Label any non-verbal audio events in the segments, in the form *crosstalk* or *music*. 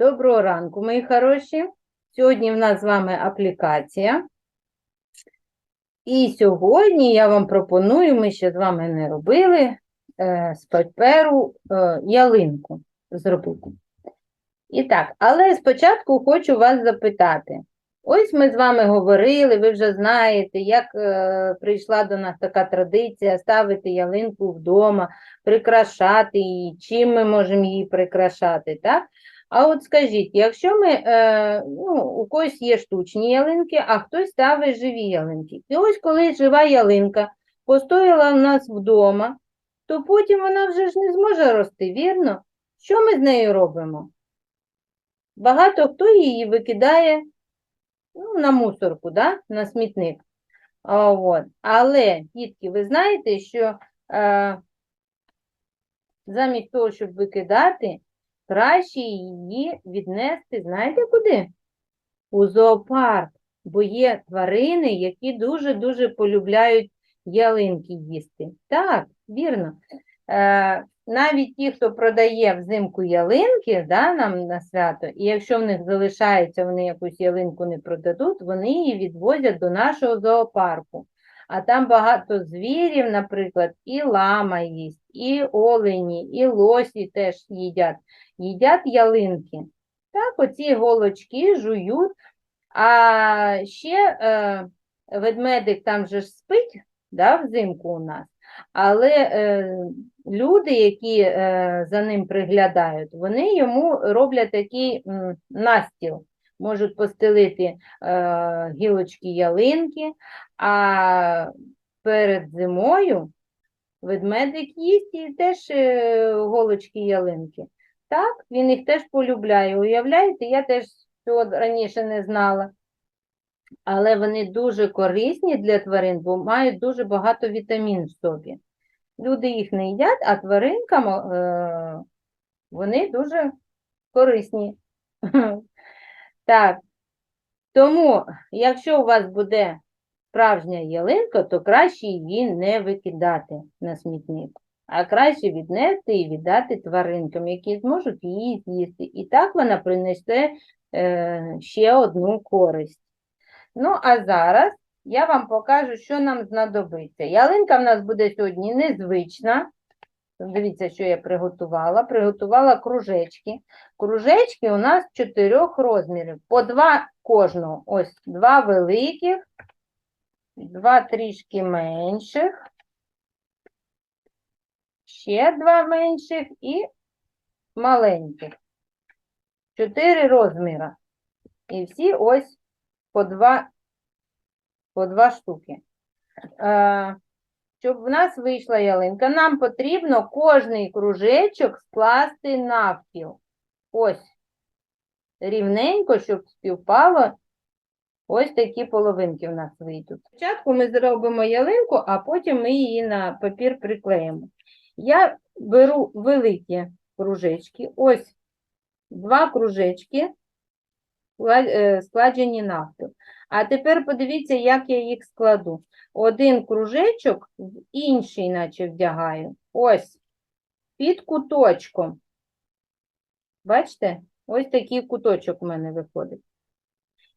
Доброго ранку, мої хороші. Сьогодні в нас з вами аплікація. І сьогодні я вам пропоную, ми ще з вами не робили, е, з паперу е, ялинку зробити. І так, але спочатку хочу вас запитати. Ось ми з вами говорили, ви вже знаєте, як е, прийшла до нас така традиція ставити ялинку вдома, прикрашати її, чим ми можемо її прикрашати, так? А от скажіть, якщо ми, е, ну, у когось є штучні ялинки, а хтось ставить живі ялинки. І ось коли жива ялинка постояла у нас вдома, то потім вона вже ж не зможе рости, вірно? Що ми з нею робимо? Багато хто її викидає ну, на мусорку, да? на смітник. А, от. Але, дітки, ви знаєте, що е, замість того, щоб викидати, краще її віднести, знаєте куди? У зоопарк, бо є тварини, які дуже-дуже полюбляють ялинки їсти. Так, вірно. Е, навіть ті, хто продає взимку ялинки да, нам на свято, і якщо в них залишається, вони якусь ялинку не продадуть, вони її відвозять до нашого зоопарку. А там багато звірів, наприклад, і лама їсть, і олені, і лосі теж їдять. Їдять ялинки. Так, оці голочки жують. А ще е, ведмедик там же ж спить да, взимку у нас. Але е, люди, які е, за ним приглядають, вони йому роблять такий м, настіл. Можуть постелити е, гілочки ялинки, а перед зимою ведмедик їсть і теж е, голочки ялинки. Так, він їх теж полюбляє. Уявляєте, я теж цього раніше не знала. Але вони дуже корисні для тварин, бо мають дуже багато вітамін в собі. Люди їх не їдять, а тваринкам е, вони дуже корисні. *laughs* Так, тому, якщо у вас буде справжня ялинка, то краще її не викидати на смітник, а краще віднести і віддати тваринкам, які зможуть її з'їсти. І так вона принесе е, ще одну користь. Ну, а зараз я вам покажу, що нам знадобиться. Ялинка в нас буде сьогодні незвична. Дивіться, що я приготувала. Приготувала кружечки. Кружечки у нас чотирьох розмірів. По два кожного. Ось два великих, два трішки менших, ще два менших і маленьких. Чотири розміри. І всі ось по два, по два штуки. Щоб в нас вийшла ялинка, нам потрібно кожний кружечок скласти навпіл. Ось. Рівненько, щоб співпало. Ось такі половинки в нас вийдуть. Спочатку ми зробимо ялинку, а потім ми її на папір приклеїмо. Я беру великі кружечки, ось два кружечки, е, складені навпіл. А тепер подивіться, як я їх складу. Один кружечок в інший, наче вдягаю. Ось, під куточком. Бачите? Ось такий куточок у мене виходить.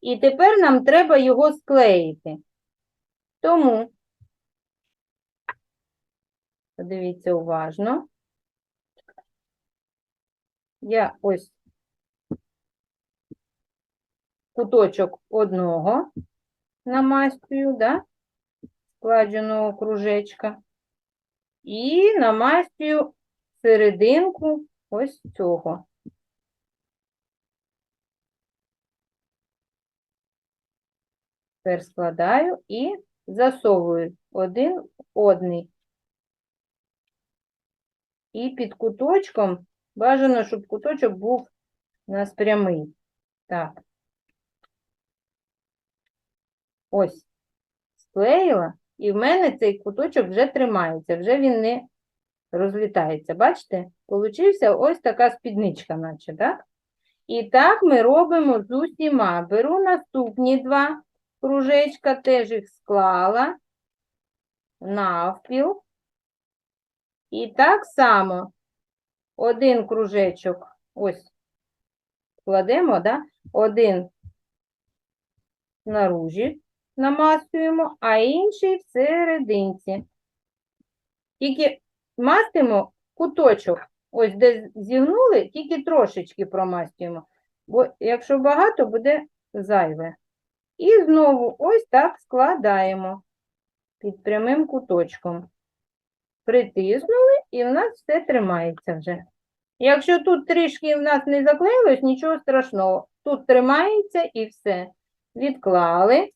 І тепер нам треба його склеїти. Тому, подивіться уважно. Я ось куточок одного намастюю, да? складеного кружечка. І намастюю серединку ось цього. Тепер складаю і засовую один одний. І під куточком бажано, щоб куточок був у нас прямий. Так. Ось, склеїла, і в мене цей куточок вже тримається, вже він не розлітається. Бачите? Получився ось така спідничка, наче, так? І так ми робимо з усіма. Беру наступні два кружечка, теж їх склала навпіл. І так само один кружечок ось кладемо, да? один наружі намастуємо, а інший всерединці. Тільки мастимо куточок, ось де зігнули, тільки трошечки промастуємо, бо якщо багато, буде зайве. І знову ось так складаємо під прямим куточком. Притиснули, і в нас все тримається вже. Якщо тут трішки в нас не заклеїлось, нічого страшного. Тут тримається і все. Відклали.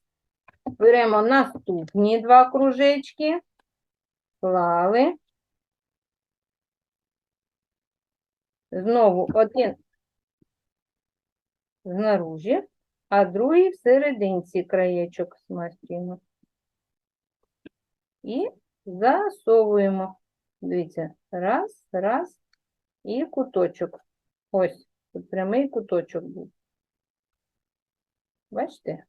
Беремо наступні два кружечки. Клали. Знову один знаружі, а другий всерединці краєчок смастуємо. І засовуємо. Дивіться, раз, раз, і куточок. Ось, тут прямий куточок був. Бачите?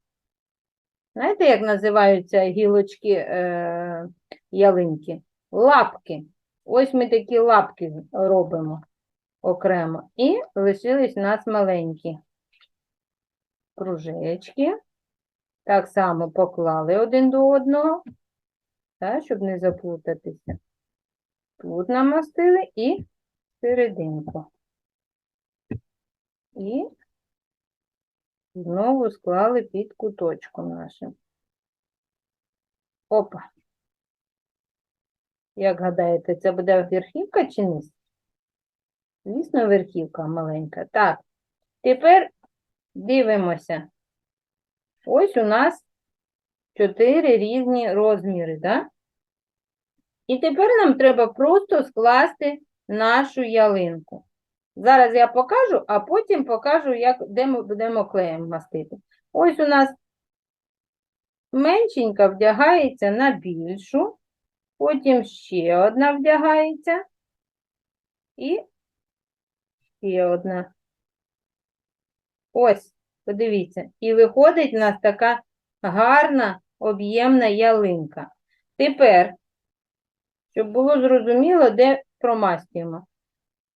Знаєте, як називаються гілочки е, ялинки? Лапки. Ось ми такі лапки робимо окремо. І лишились у нас маленькі кружечки. Так само поклали один до одного, так, щоб не заплутатися. Тут намастили і серединку. І знову склали під куточком нашим. Опа. Як гадаєте, це буде верхівка чи низ? Звісно, верхівка маленька. Так, тепер дивимося. Ось у нас чотири різні розміри, так? І тепер нам треба просто скласти нашу ялинку. Зараз я покажу, а потім покажу, як, де ми будемо клеєм мастити. Ось у нас меншенька вдягається на більшу, потім ще одна вдягається і ще одна. Ось, подивіться. І виходить у нас така гарна об'ємна ялинка. Тепер, щоб було зрозуміло, де промастюємо.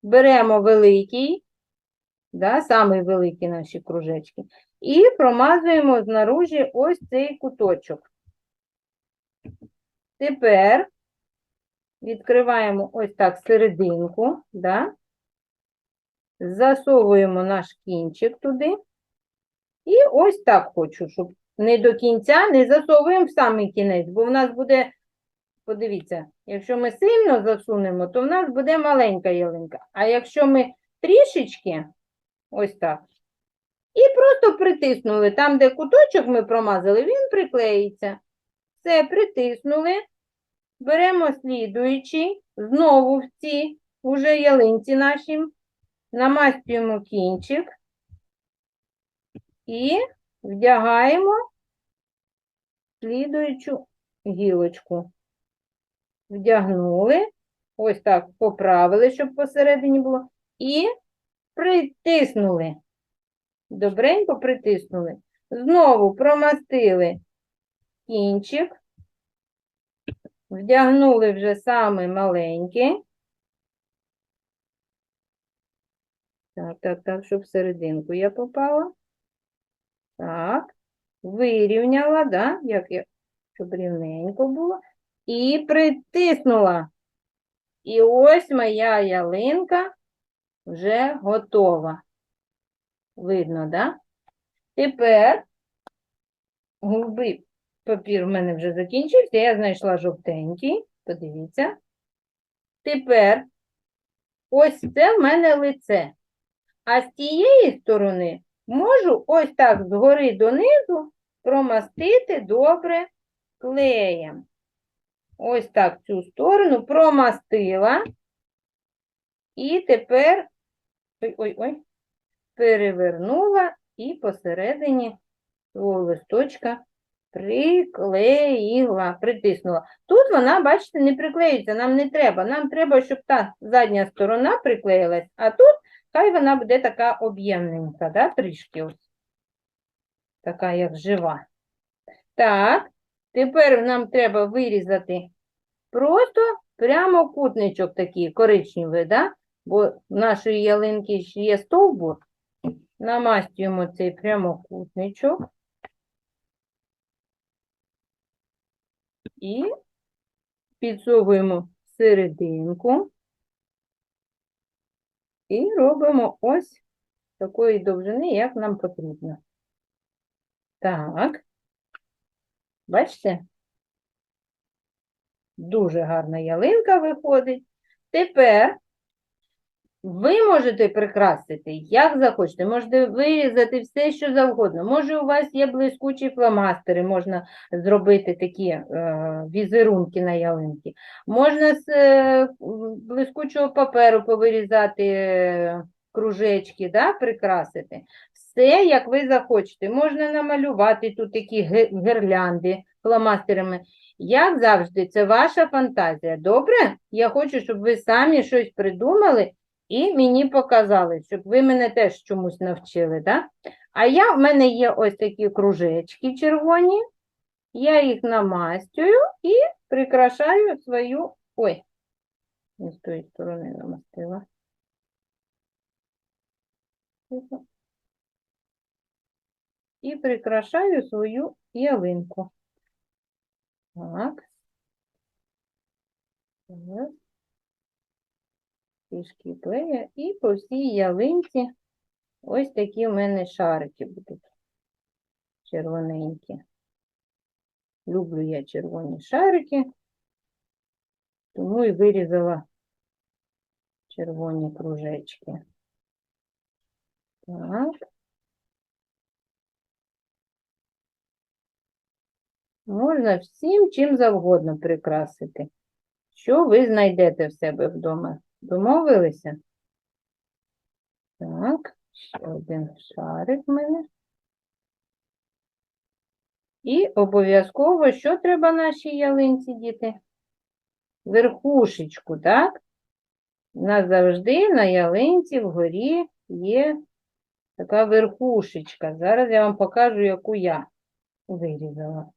Беремо великий, да, самий великий наші кружечки, і промазуємо знаружі ось цей куточок. Тепер відкриваємо ось так серединку, да, засовуємо наш кінчик туди. І ось так хочу, щоб не до кінця не засовуємо в самий кінець, бо в нас буде, подивіться, якщо ми сильно засунемо, то в нас буде маленька ялинка. А якщо ми трішечки, ось так, і просто притиснули, там, де куточок ми промазали, він приклеїться. Все, притиснули, беремо слідуючий, знову в ці уже ялинці наші, намастюємо кінчик і вдягаємо слідуючу гілочку. Вдягнули, ось так поправили, щоб посередині було, і притиснули. Добренько притиснули. Знову промастили кінчик, вдягнули вже саме маленький. Так, так, так, щоб серединку я попала. Так, вирівняла, да? Як я, щоб рівненько було. І притиснула. І ось моя ялинка вже готова. Видно, да? Тепер голубий папір в мене вже закінчився, я знайшла жовтенький, подивіться. Тепер ось це в мене лице. А з тієї сторони можу ось так згори донизу промастити добре клеєм. Ось так цю сторону промастила. І тепер ой-ой-ой, перевернула і посередині свого листочка приклеїла, притиснула. Тут вона, бачите, не приклеюється, нам не треба. Нам треба, щоб та задня сторона приклеїлась, а тут хай вона буде така об'ємненька, да, трішки ось. Така, як жива. Так, тепер нам треба вирізати просто прямокутничок такий коричневий, да? бо в нашої ялинки є стовбур, намастюємо цей прямокутничок. І підсовуємо серединку. І робимо ось такої довжини, як нам потрібно. Так. Бачите? Дуже гарна ялинка виходить. Тепер ви можете прикрасити, як захочете. Можете вирізати все, що завгодно. Може, у вас є блискучі фломастери, можна зробити такі е, візерунки на ялинки. Можна з е, блискучого паперу повирізати е, кружечки, да, прикрасити. Все, як ви захочете. Можна намалювати тут такі гірлянди фломастерами. Як завжди, це ваша фантазія. Добре? Я хочу, щоб ви самі щось придумали і мені показали, щоб ви мене теж чомусь навчили. Да? А я, в мене є ось такі кружечки червоні. Я їх намастюю і прикрашаю свою. Ой, не з тої сторони намастила. І прикрашаю свою ялинку. Так. Трішки клея. І по всій ялинці ось такі в мене шарики будуть. Червоненькі. Люблю я червоні шарики, тому і вирізала червоні кружечки. Так. Можна всім чим завгодно прикрасити. Що ви знайдете в себе вдома? Домовилися? Так, ще один шарик в мене. І обов'язково, що треба нашій ялинці, діти? Верхушечку, так? У нас завжди на ялинці вгорі є така верхушечка. Зараз я вам покажу, яку я вирізала.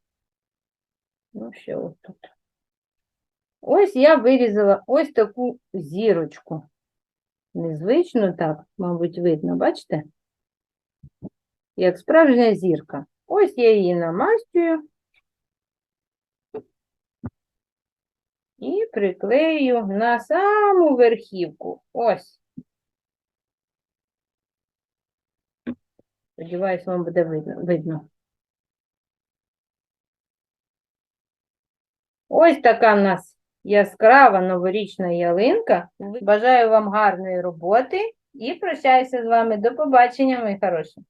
Ну, ще ось. Ось я вирізала ось таку зірочку. Незвично так, мабуть, видно, бачите? Як справжня зірка. Ось я її намастюю і приклею на саму верхівку. Ось. Сподіваюсь, вам буде видно. Ось така в нас яскрава новорічна ялинка. Бажаю вам гарної роботи і прощаюся з вами. До побачення, мої хороші.